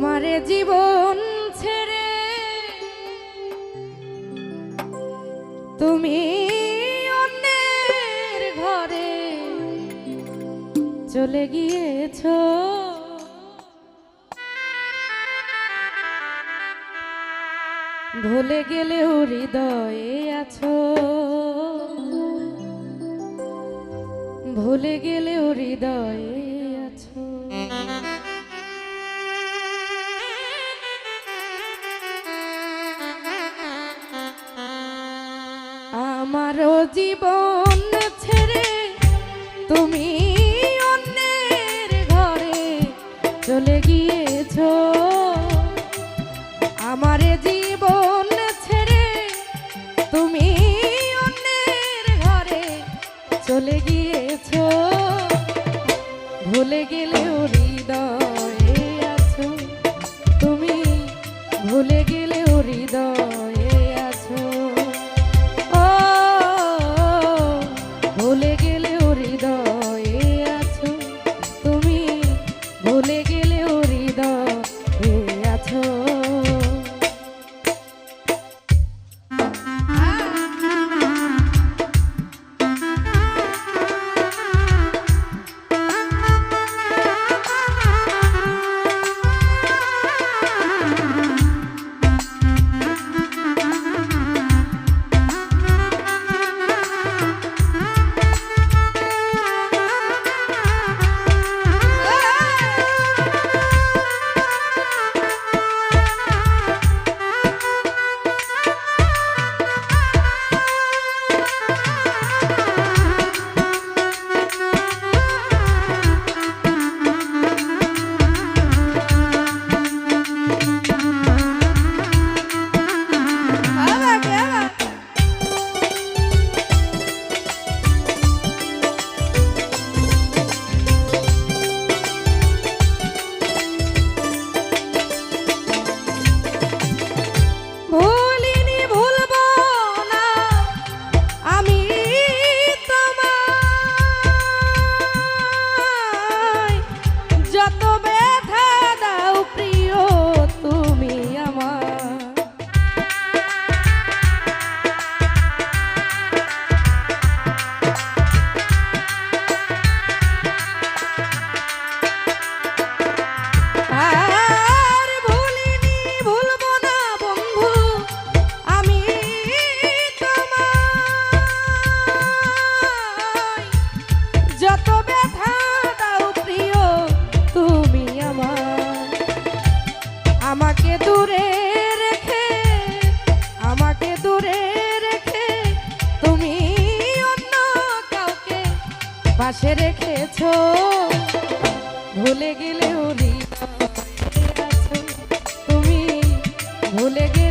তোমারে জীবন ছেড়ে তুমি অন্যের ঘরে চলে গিয়েছ। ভুলে গেলে হৃদয়ে আছো। ভুলে গেলে হৃদয়ে আমারও জীবন পাশে রেখেছ। ভুলে গেলেও তুমি ভুলে গেলে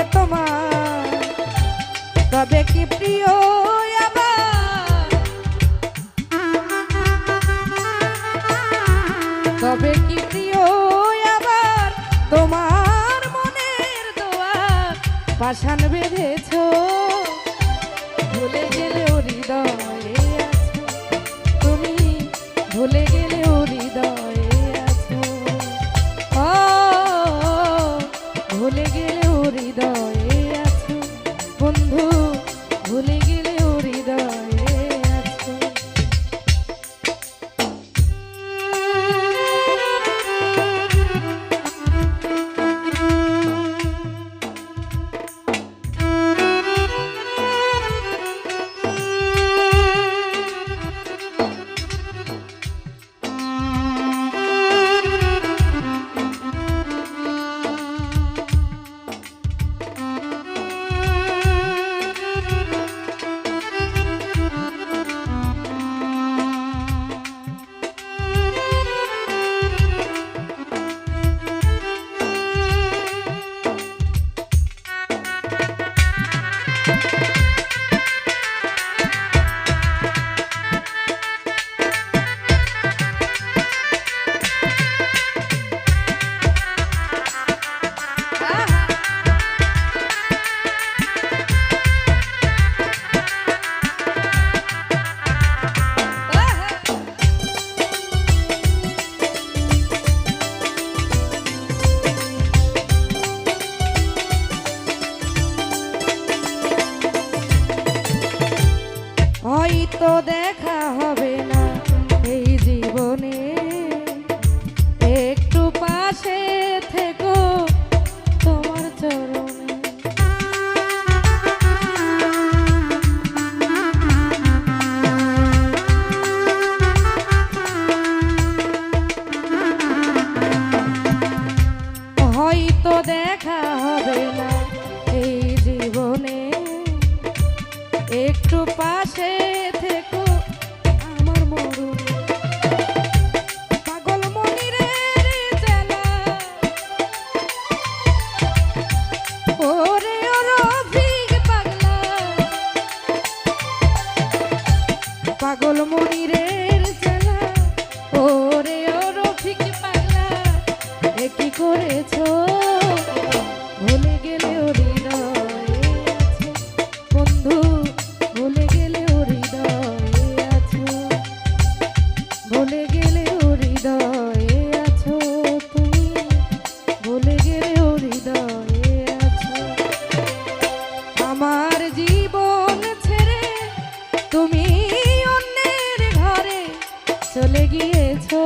লাগে তোমার। তবে কি প্রিয় তবে কি প্রিয় আবার তোমার মনের দোয়ার পাশান বেঁধেছ। ভুলে গেলেও হৃদয়। হয়তো দেখা হবে না। এই জীবনে একটু পাশে তুমি অন্যের ঘরে চলে গিয়েছো।